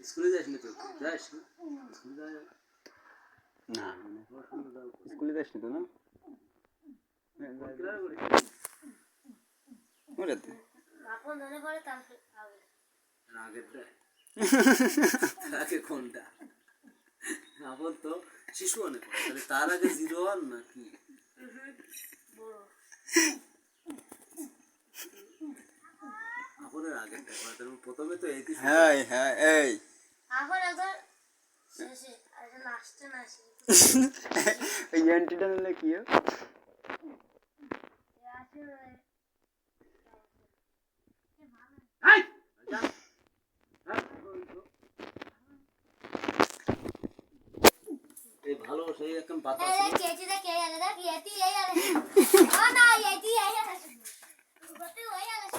স্কুলে যাস না। তো যাস না স্কুলে যায় না যাস তো না আগের কোনটা? আপন তো শিশু অনেক তাহলে তার আগে জিরো ওয়ান না কি আপনের আগের প্রথমে তো এই হ্যাঁ হ্যাঁ এই। এখন একবার শেষে আর লাস্টে না ওই অ্যান্টিটা নিলে কি ভালো সেই রকম বাতাস